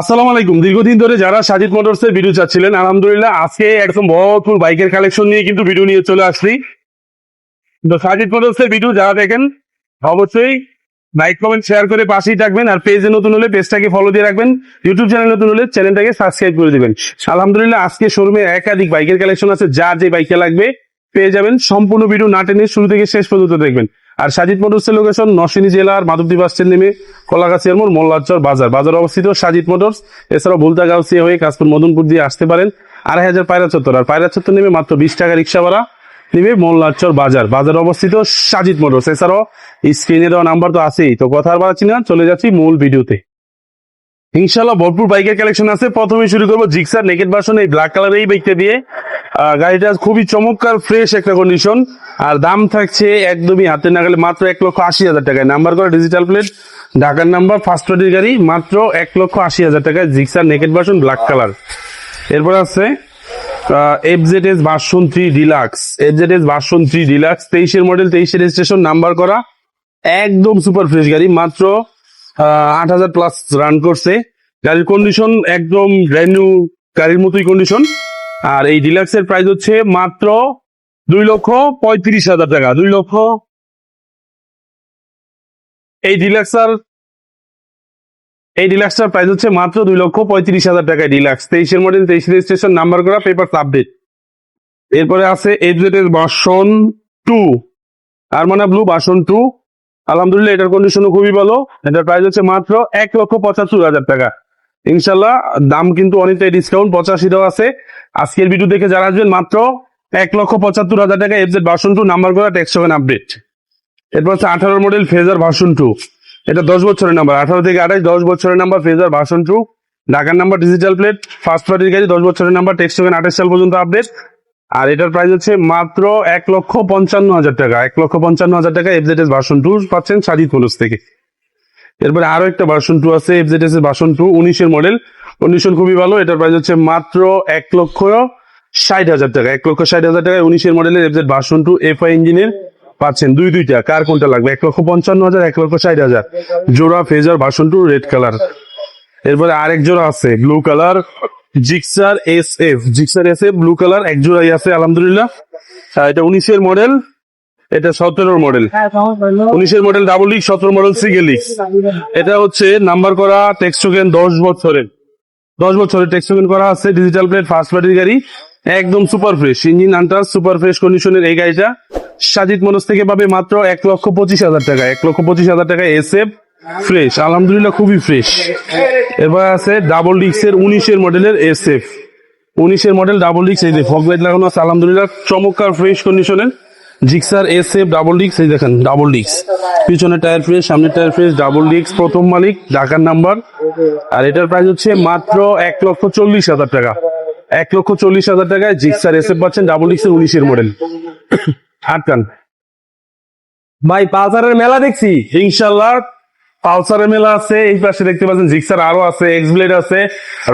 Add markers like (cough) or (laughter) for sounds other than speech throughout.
আসসালামু আলাইকুম। দীর্ঘদিন ধরে যারা সাজিদ মোটরস এর ভিডিও চাচ্ছিলেন, আলহামদুলিল্লাহ, আজকে একদম ভরপুর বাইকের কালেকশন নিয়ে কিন্তু ভিডিও নিয়ে চলে আসছি। তো সাজিদ মোটরস এর ভিডিও যারা দেখেন, অবশ্যই লাইক কমেন্ট শেয়ার করে পাশেই থাকবেন আর পেজে নতুন হলে পেজটাকে ফলো দিয়ে রাখবেন। ইউটিউব চ্যানেল নতুন হলে চ্যানেলটাকে সাবস্ক্রাইব করে দিবেন। আলহামদুলিল্লাহ, আজকে শোরুমে একাধিক বাইকের কালেকশন আছে। যার যে বাইকে লাগবে পেয়ে যাবেন সম্পূর্ণ ভিডিও না টেনে শুরু থেকে শেষ পর্যন্ত দেখবেন। আর সাজিদ মোটরস এর লোকেশন নরসিংদী জেলার মাধবদী বাস স্ট্যান্ড নেমে কলাগাছিয়ার মোড় মোল্লাচর বাজার। বাজার অবস্থিত সাজিদ মোটরস, এছাড়াও ভুলতা গাউসিয়া হয়ে কাশপুর, মদনপুর দিয়ে আসতে পারেন আড়াই হাজার পায়রা চত্বর। আর পায়রা চত্বর নেমে মাত্র বিশ টাকা রিক্সা ভাড়া নেমে মোল্লাচর বাজার। বাজার অবস্থিত সাজিদ মোটরস। এছাড়াও স্ক্রিনে দেওয়া নাম্বার তো আছেই, তো কথা আর বাড়াচ্ছি না, চলে যাচ্ছি মূল ভিডিওতে। ইনশাল্লাহ ভরপুর বাইকের কালেকশন আছে। প্রথমে শুরু করব জিক্সার নেকেট ভার্সন এই ব্ল্যাক কালার এই বাইকটা দিয়ে। গাড়িটা খুবই চমৎকার ফ্রেশ একটা কন্ডিশন আর দাম থাকছে একদমই হাতে না গেলে মাত্র এক লক্ষ আশি হাজার টাকায়। নাম্বার করা ডিজিটাল প্লেট ঢাকার নাম্বার ফার্স্ট পার্টির গাড়ি, মাত্র এক লক্ষ আশি হাজার টাকায় Gixxer naked version black colour এরপর আছে F Z S version three deluxe F Z S version three deluxe তেইশের মডেল তেইশের রেজিস্ট্রেশন নাম্বার করা, একদম সুপার ফ্রেশ গাড়ি, মাত্র আট হাজার প্লাস রান করছে। গাড়ির কন্ডিশন একদম ব্র্যান্ড নিউ গাড়ির মতোই কন্ডিশন আর এই ডিলাক্স এর প্রাইস হচ্ছে মাত্র দুই লক্ষ পঁয়ত্রিশ হাজার টাকা। দুই লক্ষ। এই ডিলাক্সার, এই ডিলাক্সটার প্রাইস হচ্ছে মাত্র দুই লক্ষ পঁয়ত্রিশ হাজার টাকায় ডিলাক্স। তেইশের মডেল তেইশ রেজিস্ট্রেশন নাম্বার করা পেপার আপডেট এরপরে আছে এফজেড এর বাসন টু আর মানে ব্লু বাসন টু আলহামদুলিল্লাহ, এটার কন্ডিশনও খুবই ভালো। এটার প্রাইস হচ্ছে মাত্র এক লক্ষ পঁচাত্তর হাজার টাকা। ইনশাল্লাহ দাম কিন্তু অনেকটাই ডিসকাউন্ট পঁচাশি দেওয়া আছে। আজকের ভিডিও দেখে যারা আসবেন, মাত্র এক লক্ষ পঁচাত্তর হাজার টাকা এফজেড ভার্সন টু নাম্বার করা টেক্সট আপডেট এরপর হচ্ছে আঠারো মডেল ফেজার ভার্সন টু এটা দশ বছরের নাম্বার আঠারো থেকে আঠাশ, দশ বছরের নাম্বার ফেজার ভার্সন টু ঢাকার নাম্বার ডিজিটাল প্লেট ফার্স্ট পার্টির গাড়ি দশ বছরের নাম্বার টেক্সট আঠাশ সাল পর্যন্ত আপডেট আর এটার প্রাইস হচ্ছে মাত্র এক লক্ষ পঞ্চান্ন হাজার টাকা। এক লক্ষ পঞ্চান্ন হাজার টাকা এফজেডএস ভার্সন টু পাচ্ছেন সাজিদ পুলিশ থেকে। এরপরে আরও একটা ভার্সন টু আছে এফ এফজেডএস এর ভার্সন টু উনিশের মডেল কন্ডিশন খুবই ভালো, এটার প্রাইস হচ্ছে মাত্র এক লক্ষ ষাট হাজার টাকা। এক লক্ষ ষাট হাজার টাকায় উনিশের মডেলের FZ version two F I ইঞ্জিনের পাচ্ছেন। দুই দুইটা কার কোনটা লাগবে? এক লক্ষ পঞ্চান্ন হাজার, এক লক্ষ ষাট হাজার। জোড়া Fazer version two red colour এরপরে আরেক জোড়া আছে blue colour Gixxer S F Gixxer S F blue colour এক জোড়াই আছে, আলহামদুলিল্লাহ। এটা উনিশের মডেল এটা সতেরোর মডেল উনিশের মডেল ডাবল লিক সতেরো মডেল সিঙ্গেল লিক এটা হচ্ছে নাম্বার করা টেক্সটোকেন দশ বছরের। দশ বছরের টেক্সটোকেন করা আছে ডিজিটাল প্লেট ফার্স্ট পার্টির গাড়ি, একদম সুপার ফ্রেশ ইঞ্জিন আন্টার সুপার ফ্রেশ কন্ডিশনের এই গাড়িটা। সাজিদ মনোজ থেকে পাবে মাত্র এক লক্ষ পঁচিশ হাজার টাকা। এক লক্ষ পঁচিশ হাজার টাকা এস এফ ফ্রেশ আলহামদুলিল্লাহ খুবই ফ্রেশ এবার আছে ডাবল ডিক্স এর উনিশের মডেলের এস এফ উনিশের মডেল ডাবল ডিক্স এই ফগ লাইট লাগানো আছে, আলহামদুলিল্লাহ চমৎকার ফ্রেশ কন্ডিশনের জিক্সার এস এফ ডাবল ডিক্স এই দেখেন ডাবল ডিক্স পিছনের টায়ার ফ্রেশ সামনের টায়ার ফ্রেশ ডাবল ডিক্স প্রথম মালিক ঢাকার নাম্বার। আর এটার প্রাইস হচ্ছে মাত্র এক লক্ষ চল্লিশ হাজার টাকা। এক লক্ষ চল্লিশ হাজার টাকায় জিক্সার এস এফ পাচ্ছেন ডাবল ডিক্স এর উনিশের মডেল। আটকান ভাই পালসারের মেলা দেখছি। ইনশাল্লাহ পালসারের মেলা আছে এই পাশে দেখতে পাচ্ছেন জিক্সার আরও আছে এক্স ব্লেড আছে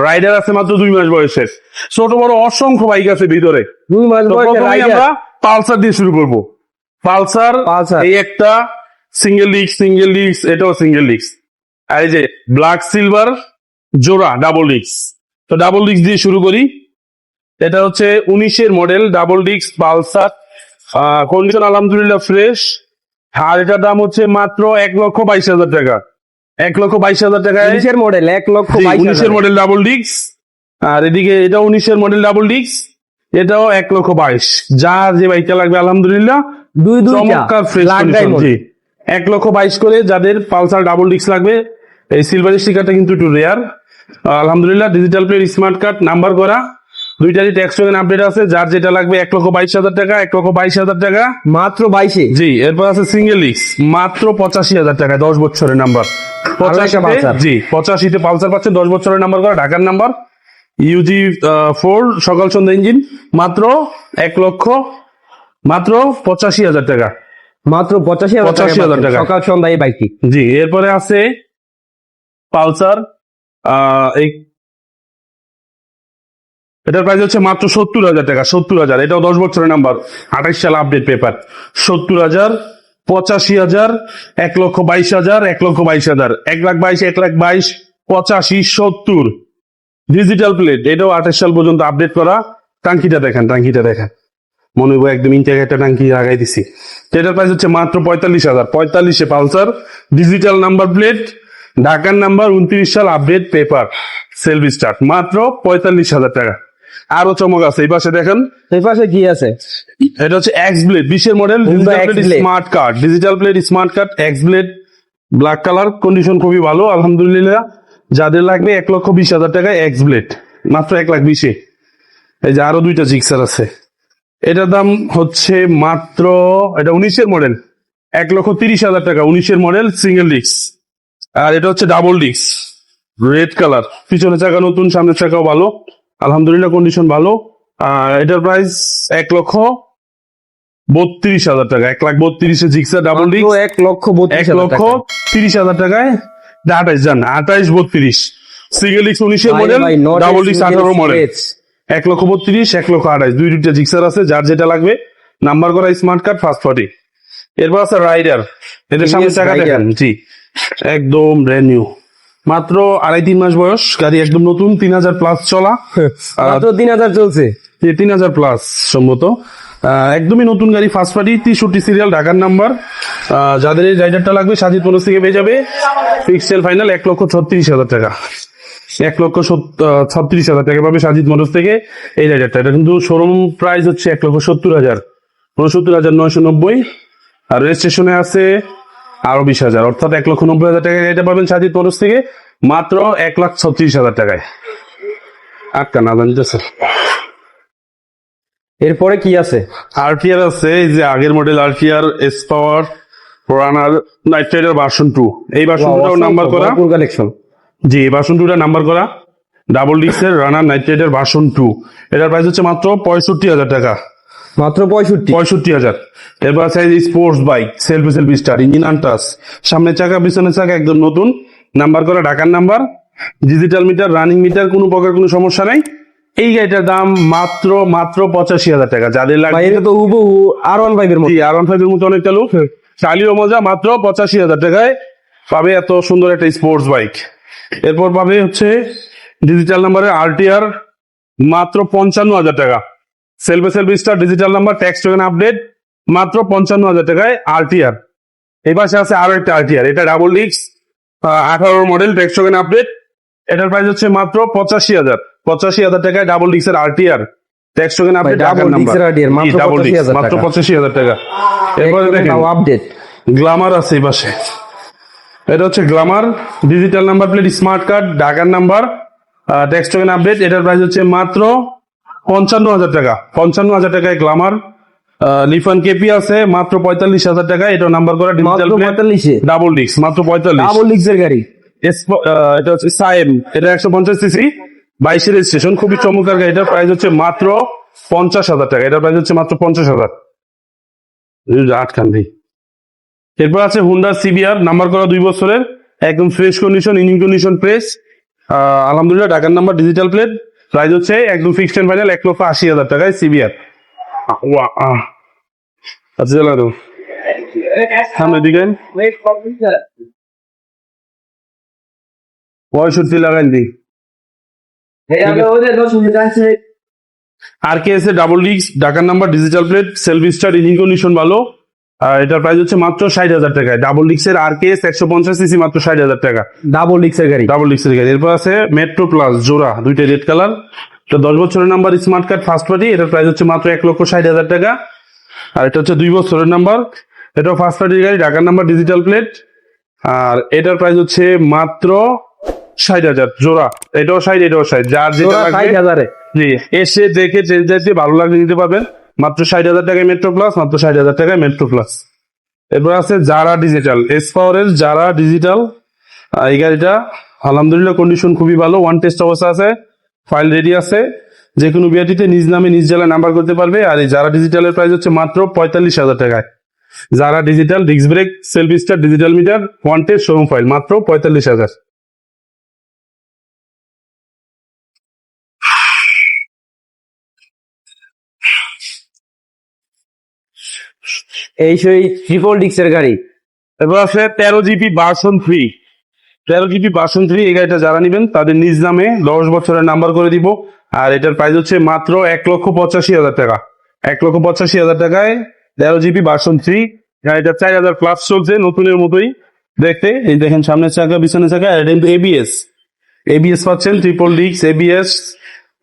রাইডার আছে মাত্র দুই মাস বয়সের। ছোট বড় অসংখ্য বাইক আছে ভিতরে। দুই মাস বয়সে আমরা পালসার দিয়ে শুরু করব। Pulsar Pulsar. এই একটা সিঙ্গেল ডিস্ক সিঙ্গেল ডিস্ক এটাও সিঙ্গেল ডিস্ক আর এই যে ব্ল্যাক সিলভার জোড়া ডাবল ডিস্ক তো ডাবল ডিস্ক দিয়ে শুরু করি। এটা হচ্ছে উনিশের model double disc Pulsar. Condition আলহামদুলিল্লাহ ফ্রেশ আর এটার দাম হচ্ছে মাত্র এক লক্ষ বাইশ হাজার টাকা। এক লক্ষ বাইশ হাজার টাকা উনিশের মডেল এক লক্ষ উনিশের মডেল ডাবল ডিক্স আর এদিকে এটা উনিশের মডেল ডাবল ডিক্স এটাও এক লক্ষ বাইশ। যার যে বাইকটা লাগবে আলহামদুলিল্লাহ। দুই চমৎকার ফ্রেশ জি। এক লক্ষ বাইশ করে যাদের পালসার ডাবল ডিক্স লাগবে এই সিলভার স্টিকারটা কিন্তু একটু রেয়ার আলহামদুলিল্লাহ digital plate smart card number করা। দুইটারই ট্যাক্স টোকেন আপডেট আছে। যার যেটা লাগবে এক লক্ষ বাইশ হাজার টাকা এক লক্ষ বাইশ হাজার টাকা। মাত্র বাইশে? জি এরপর আছে সিঙ্গেল ডিক্স মাত্র পঁচাশি হাজার টাকা দশ বছরের নাম্বার পালসার। জি পঁচাশিতে পালসার পাচ্ছেন দশ বছরের নাম্বার করা ঢাকার নাম্বার ইউজি ফোর সকাল সন্ধ্যা ইঞ্জিন মাত্র এক লক্ষ মাত্র পঁচাশি হাজার টাকা। মাত্র পঁচাশি 85,000 টাকা। সকাল সন্ধ্যা এই বাইকটি। জি এরপরে আছে পালসার এই এটার প্রাইস হচ্ছে মাত্র সত্তর হাজার টাকা সত্তর হাজার। এটাও দশ বছরের নাম্বার আঠাইশ সাল আপডেট পেপার সত্তর হাজার পঁচাশি হাজার এক লক্ষ বাইশ হাজার এক লক্ষ বাইশ হাজার। এক লাখ বাইশ এক লাখ বাইশ পঁচাশি সত্তর। ডিজিটাল প্লেট এটাও আঠাশ সাল পর্যন্ত আপডেট করা। টাঙ্কিটা দেখেন টাঙ্কিটা দেখেন। মনে হয় একদম ইনটেক একটা টাঙ্কি লাগাই দিছি। তো এটার প্রাইস হচ্ছে মাত্র পঁয়তাল্লিশ হাজার। পঁয়তাল্লিশে পালসার ডিজিটাল নাম্বার প্লেট ঢাকার নাম্বার উনত্রিশ সাল আপডেট পেপার সেলফ স্টার্ট মাত্র পঁয়তাল্লিশ হাজার টাকা। আরও চমক আছে এই পাশে দেখেন। এই পাশে কি আছে? এটা হচ্ছে এক্স ব্লেড বিশের model. Smart card digital plate smart card X blade black colour condition খুবই ভালো আলহামদুলিল্লাহ। যাদের লাগবে এক লক্ষ বিশ হাজার টাকায় এক্স ব্লেড মাত্র এক লাখ বিশে। এই যে আরও দুইটা জিক্সার আছে। এটার দাম হচ্ছে মাত্র এটা উনিশের মডেল এক লক্ষ তিরিশ হাজার টাকা উনিশের মডেল সিঙ্গেল ডিস্ক আর এটা হচ্ছে ডাবল ডিস্ক রেড কালার পিছনে চাকা নতুন সামনের চাকাও ভালো। আলহামদুলিল্লাহ কন্ডিশন ভালো। আর এটার প্রাইস এক লক্ষ বত্রিশ হাজার টাকা। এক লাখ বত্রিশে জিক্সার ডাবল মাত্র এক লক্ষ এক লক্ষ তিরিশ হাজার টাকায় আঠাইশ জান আঠাইশ বত্রিশ। সিঙ্গেল ডিস্ক উনিশের মডেল ডাবল ডিস্ক আঠারো মডেল এক লক্ষ বত্রিশ এক লক্ষ আঠাইশ দুই দুইটা জিক্সার আছে যার যেটা লাগবে নাম্বার করা স্মার্ট কার্ড ফার্স্ট পার্টি এরপর আছে রাইডার এদের সামনে চাকা দেখেন জি। একদম ব্র্যান্ড নিউ মাত্র আড়াই তিন মাস বয়স গাড়ি একদম নতুন তিন হাজার প্লাস চলা। তিন হাজার চলছে। তিন হাজার প্লাস সম্ভবত। একদমই নতুন গাড়ি ফার্স্ট পার্টি তেষট্টি সিরিয়াল ঢাকার নাম্বার যাদের এই রাইডারটা লাগবে, সাজিদ মনোজ থেকে পেয়ে যাবে। ফিক্সেল ফাইনাল এক লক্ষ ছত্রিশ হাজার টাকা। এক লক্ষ ছত্রিশ হাজার টাকা পাবে সাজিদ মনোজ থেকে এই রাইডারটা এটা কিন্তু শোরুম প্রাইস হচ্ছে এক লক্ষ সত্তর হাজার। উনসত্তর হাজার নয়শো নব্বই। আর রেজিস্ট্রেশনে আছে আরও বিশ হাজার। অর্থাৎ এক লক্ষ নব্বই হাজার টাকায় এটা পাবেন সাজিদ মনোজ থেকে। মাত্র এক লাখ ছত্রিশ হাজার টাকায়। আটকা না জানিতেছে। এরপরে কি আছে? আরটিআর আছে এই যে আগের model RTR S power runner knight rider version two এই ভার্সন টুটাও নাম্বার করা। কালেকশন জি এই ভার্সন টুটা নাম্বার করা। ডাবল ডিস্কের runner knight rider version two এটার প্রাইস হচ্ছে মাত্র পঁয়ষট্টি হাজার টাকা। মাত্র পঁয়ষট্টি। পঁয়ষট্টি হাজার। এরপর আছে sports bike selfie selfie star engine আনটাস সামনের চাকা পিছনের চাকা একদম নতুন। নাম্বার করা ঢাকার number digital meter running meter কোনো প্রকার কোনো সমস্যা নাই। এই গাড়িটার দাম মাত্র মাত্র পঁচাশি হাজার টাকা। যাদের লাগবে এটা তো হুবহু আর ওয়ান ফাইভ এর মতো। আর ওয়ান ফাইভের মতো অনেকটা লোক চালিও মজা মাত্র পঁচাশি হাজার টাকায় পাবে এত সুন্দর একটা স্পোর্টস বাইক এরপর পাবে হচ্ছে ডিজিটাল নাম্বারে আরটিআর মাত্র পঞ্চান্ন হাজার টাকা। Self self star digital number tax token update মাত্র পঞ্চান্ন হাজার টাকায় আরটিআর এই পাশে আছে আরও একটা আরটিআর এটা ডাবল ডিক্স আঠারো মডেল ট্যাক্স টোকেন আপডেট এটার প্রাইস হচ্ছে মাত্র পঁচাশি হাজার। পঁচাশি হাজার টাকায় ডাবল ডিক্সের আরটিআর ট্যাক্স টোকেন আপডেট এর RTR, মাত্র ডাবল ডিক্স মাত্র পঁচাশি হাজার টাকা। এরপরে দেখেন আপডেট গ্লামার আছে এই পাশে। এটা হচ্ছে Glamour digital number plate smart card ঢাকার নাম্বার ট্যাক্স টোকেন আপডেট এটার প্রাইস হচ্ছে মাত্র পঞ্চান্ন হাজার টাকা। পঞ্চান্ন হাজার টাকায় গ্লামার লিফান কেপি আছে মাত্র পঁয়তাল্লিশ হাজার টাকা। এটা নাম্বার করা ডিজিটাল পঁয়তাল্লিশে। ডাবল ডিস্ক মাত্র পঁয়তাল্লিশ। ডাবল লিক্সের গাড়ি। এটা হচ্ছে সাইম এটা একশো পঞ্চাশ সিসি বাইশের রেজিস্ট্রেশন খুবই চমৎকার গাড়ি। এটার প্রাইস হচ্ছে মাত্র পঞ্চাশ হাজার টাকা। এটার প্রাইস হচ্ছে মাত্র পঞ্চাশ হাজার। আটখান ভাই এরপর আছে হুন্ডা সিবিআর নাম্বার করা দুই বছরের একদম fresh condition engine condition fresh আলহামদুলিল্লাহ ঢাকার নাম্বার ডিজিটাল প্লেট প্রাইস হচ্ছে একদম ফিক্সড এন্ড ফাইনাল এক লক্ষ আশি হাজার টাকায় সিবিআর আচ্ছা চালা তো। সামনে দিকে পঁয়ষট্টি লাগাই দিই আর কে এসে ডাবল ডিস্ক ঢাকার number digital plate self star engine condition ভালো। আর এটার প্রাইস হচ্ছে মাত্র ষাট হাজার টাকায়। ডাবল ডিস্কের আর কে একশো পঞ্চাশ সিসি মাত্র ষাট হাজার টাকা। ডাবল লিক্সের গাড়ি। ডাবল ডিস্কের গাড়ি। এরপর আছে মেট্রো প্লাস জোড়া দুইটা রেড কালার তো দশ বছরের number smart card first party এটার প্রাইস হচ্ছে মাত্র এক লক্ষ ষাট হাজার টাকা। আর এটা হচ্ছে দুই বছরের নাম্বার এটাও ফার্স্ট পার্টির গাড়ি ঢাকার নাম্বার ডিজিটাল প্লেট আর এটার প্রাইস হচ্ছে মাত্র ষাট হাজার। জোড়া। এটাও ষাট এটাও ষাট। যার যেটা ষাট লাগবে হাজারে। জি এসে দেখে চেঞ্জ যাইতে ভালো লাগলে নিতে পারবেন। মাত্র ষাট হাজার টাকায় মেট্রো প্লাস মাত্র ষাট হাজার টাকায় মেট্রো প্লাস এরপর আছে যারা ডিজিটাল এস পাওয়ারের যারা ডিজিটাল এই গাড়িটা আলহামদুলিল্লাহ কন্ডিশন খুবই ভালো। ওয়ান টেস্ট অবস্থা আছে। ফাইল রেডি আছে। যে কোনো বিআরটিতে নিজ নামে নিজ জেলায় নাম্বার করতে পারবে। আর এই যারা ডিজিটালের প্রাইস হচ্ছে মাত্র পঁয়তাল্লিশ হাজার টাকায়। যারা digital disc brake self star digital meter one test showroom file মাত্র পঁয়তাল্লিশ হাজার। এই সেই ট্রিপল ডিক্সের গাড়ি। এরপর আছে তেরো জিবি বার্সন থ্রি তেরো জিবি বার্সন থ্রি এই গাড়িটা যারা নেবেন, তাদের নিজ নামে দশ বছরের নাম্বার করে দিব। আর এটার প্রাইস হচ্ছে মাত্র এক লক্ষ পঁচাশি হাজার টাকা। এক লক্ষ পঁচাশি হাজার টাকায় তেরো জিবি বার্সন থ্রি গাড়িটা চার হাজার প্লাস চলছে নতুনের মতোই। দেখতে, এই দেখেন সামনের চাকা পিছনের চাকা এবিএস এবিএস পাচ্ছেন ট্রিপল ডিক্স এবিএস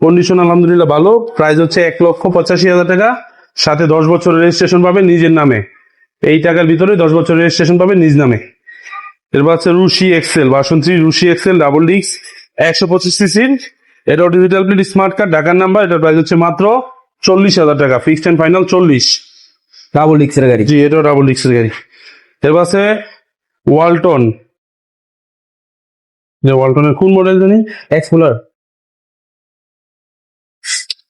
কন্ডিশন আলহামদুলিল্লাহ ভালো। প্রাইস হচ্ছে এক লক্ষ পঁচাশি হাজার টাকা। সাথে দশ বছরের রেজিস্ট্রেশন পাবেন নিজের নামে। এই টাকার ভিতরে দশ বছরের রেজিস্ট্রেশন পাবেন নিজ নামে। এরপর হচ্ছে রুশি এক্সেল বাসন্তী রুশি এক্সেল ডাবল ডিক্স একশো পঁচিশ সিসির এটাও ডিজিটাল প্লেট স্মার্ট কার্ড ঢাকার নাম্বার এটার প্রাইস হচ্ছে মাত্র চল্লিশ হাজার টাকা ফিক্সড অ্যান্ড ফাইনাল চল্লিশ। ডাবল ডিক্সের গাড়ি। জি এটাও ডাবল ডিক্সের গাড়ি। এরপর আছে ওয়ালটন যে ওয়ালটনের কোন মডেল জানি? এক্সপ্লোর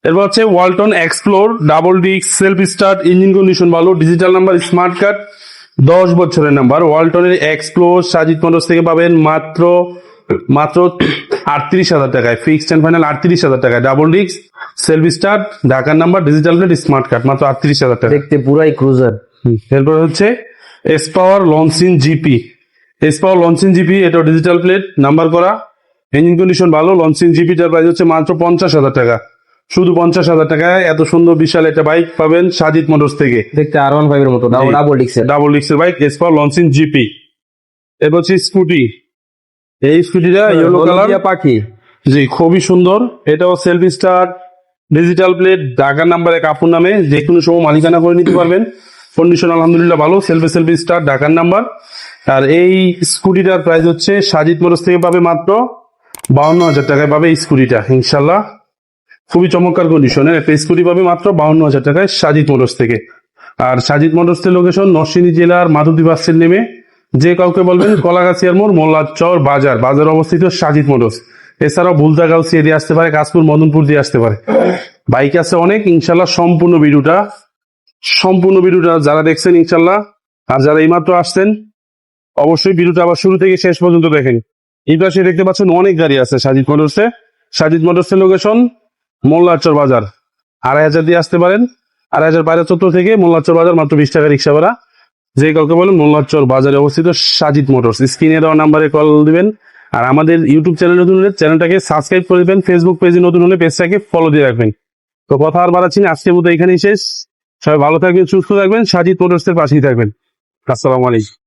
এরপর হচ্ছে ওয়ালটন এক্সপ্লোর ডাবল ডিক্স সেলফ স্টার্ট ইঞ্জিন কন্ডিশন ভালো ডিজিটাল নাম্বার স্মার্ট কার্ড দশ বছরের নাম্বার ওয়ালটনের এক্সপ্লোর সাজিদ মোটরস থেকে পাবেন মাত্র মাত্র আটত্রিশ হাজার টাকায়। ফিক্সড অ্যান্ড ফাইনাল আটত্রিশ হাজার টাকায়। ডাবল ডিক্স সেলফ স্টার্ট ঢাকার number digital plate smart card মাত্র আটত্রিশ হাজার টাকা দেখতে পুরাই ক্রুজার এরপর হচ্ছে S power launching GP S power launching GP এটা ডিজিটাল প্লেট নাম্বার করা। ইঞ্জিন কন্ডিশন ভালো লঞ্চিং জিপিটার প্রাইস হচ্ছে মাত্র পঞ্চাশ হাজার টাকা। শুধু পঞ্চাশ হাজার টাকায় এত সুন্দর বিশাল একটা বাইক পাবেন সাজিদ মোটরস থেকে। দেখতে আর ওয়ান ফাইভ এর মতো। ডাবল ডিক্সের double ডিক্সের bike S power launching GP এরপর হচ্ছে স্কুটি এই স্কুটিটা ইয়েলো কালার পাখি। জি খুবই সুন্দর। এটাও সেলফ স্টার্ট ডিজিটাল প্লেট ঢাকার নাম্বারে কাপড় নামে যে কোনো সময় মালিকানা করে নিতে পারবেন। কন্ডিশন আলহামদুলিল্লাহ ভালো সেলফি সেলফি স্টার ঢাকার নাম্বার আর এই স্কুটিটার প্রাইস হচ্ছে সাজিদ মোটরস থেকে পাবে মাত্র বাউন্ন হাজার টাকায় পাবে এই স্কুটিটা ইনশাল্লাহ। খুবই চমৎকার কন্ডিশনের একটা স্কুটি পাবে মাত্র বাউন্ন হাজার টাকায় সাজিদ মোটরস থেকে। আর সাজিদ মোটরস এর লোকেশন নরসিংদী জেলার মাধুদী বাসের নেমে যে কাউকে বলবেন (coughs) কলাগাছিয়ার মোড় মোল্লাচর বাজার। বাজার অবস্থিত সাজিদ মোটরস এছাড়াও ভুলতাগাউসি এরিয়া আসতে পারে কাশপুর মদনপুর দিয়ে আসতে পারে। বাইক আছে অনেক ইনশাল্লাহ সম্পূর্ণ ভিডিওটা সম্পূর্ণ ভিডিওটা যারা দেখছেন ইনশাল্লাহ আর যারা এইমাত্র আসছেন অবশ্যই ভিডিওটা আবার শুরু থেকে শেষ পর্যন্ত দেখেন। এই পাশে দেখতে পাচ্ছেন অনেক গাড়ি আছে সাজিদ মোটরসে সাজিদ মোটরসের লোকেশন মোল্লাচর বাজার। আড়াই হাজার দিয়ে আসতে পারেন। আড়াই হাজার বাইরে চত্বর থেকে মোল্লাচর বাজার মাত্র বিশ টাকা রিক্সা ভাড়া। যে কাউকে বলেন মোল্লাচর বাজারে অবস্থিত সাজিদ মোটরস। স্ক্রিনে দেওয়া নাম্বারে কল দিবেন। আর আমাদের ইউটিউব চ্যানেল নতুন হলে চ্যানেলটাকে সাবস্ক্রাইব করে দিবেন। ফেসবুক পেজে নতুন হলে পেজটাকে ফলো দিয়ে রাখবেন। তো কথা আর বাড়াচ্ছি না। আজকের মতো এখানেই শেষ। সবাই ভালো থাকবেন, সুস্থ থাকবেন। সাজিদ মোটরসের পাশেই থাকবেন। আসসালামু আলাইকুম।